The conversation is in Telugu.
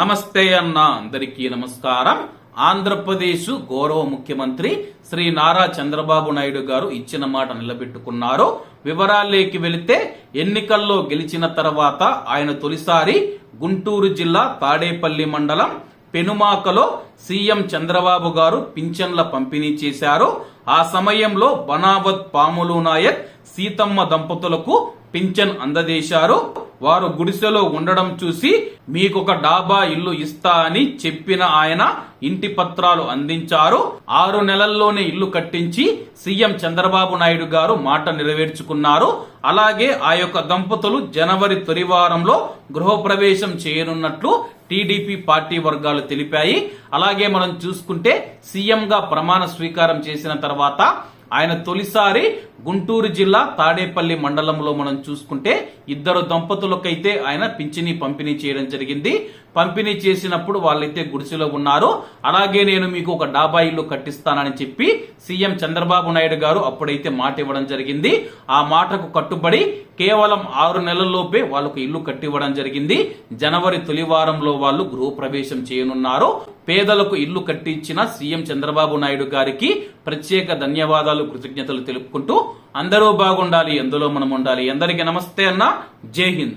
నమస్తే అన్న. అందరికీ నమస్కారం. ఆంధ్రప్రదేశ్ గౌరవ ముఖ్యమంత్రి శ్రీ నారా చంద్రబాబు నాయుడు గారు ఇచ్చిన మాట నిలబెట్టుకున్నారు. వివరాల్లోకి వెళితే ఎన్నికల్లో గెలిచిన తర్వాత ఆయన తొలిసారి గుంటూరు జిల్లా తాడేపల్లి మండలం పెనుమాకలో సీఎం చంద్రబాబు గారు పింఛన్ల పంపిణీ చేశారు. ఆ సమయంలో బనావత్ పాములు నాయక్ సీతమ్మ దంపతులకు పింఛన్ అందజేశారు. వారు గుడిసెలో ఉండడం చూసి మీకొక డాబా ఇల్లు ఇస్తా అని చెప్పిన ఆయన ఇంటి పత్రాలు అందించారు. ఆరు నెలల్లోనే ఇల్లు కట్టించి సీఎం చంద్రబాబు నాయుడు గారు మాట నెరవేర్చుకున్నారు. అలాగే ఆ యొక్క దంపతులు జనవరి తొలి వారంలో గృహప్రవేశం చేయనున్నట్లు టీడీపీ పార్టీ వర్గాలు తెలిపాయి. అలాగే మనం చూసుకుంటే సీఎంగా ప్రమాణ స్వీకారం చేసిన తర్వాత ఆయన తొలిసారి గుంటూరు జిల్లా తాడేపల్లి మండలంలో మనం చూసుకుంటే ఇద్దరు దంపతులకైతే ఆయన పింఛని పంపిణీ చేయడం జరిగింది. పంపిణీ చేసినప్పుడు వాళ్ళైతే గుడిసెలో ఉన్నారు. అలాగే నేను మీకు ఒక డాబా ఇల్లు కట్టిస్తానని చెప్పి సీఎం చంద్రబాబు నాయుడు గారు అప్పుడైతే మాట ఇవ్వడం జరిగింది. ఆ మాటకు కట్టుబడి కేవలం ఆరు నెలల్లోపే వాళ్ళకు ఇల్లు కట్టివ్వడం జరిగింది. జనవరి తొలి వారంలో వాళ్ళు గృహప్రవేశం చేయనున్నారు. పేదలకు ఇల్లు కట్టించిన సీఎం చంద్రబాబు నాయుడు గారికి ప్రత్యేక ధన్యవాదాలు కృతజ్ఞతలు తెలుపుకుంటూ అందరూ బాగుండాలి ఎందులో మనం ఉండాలి. అందరికీ నమస్తే అన్న. జై హింద్.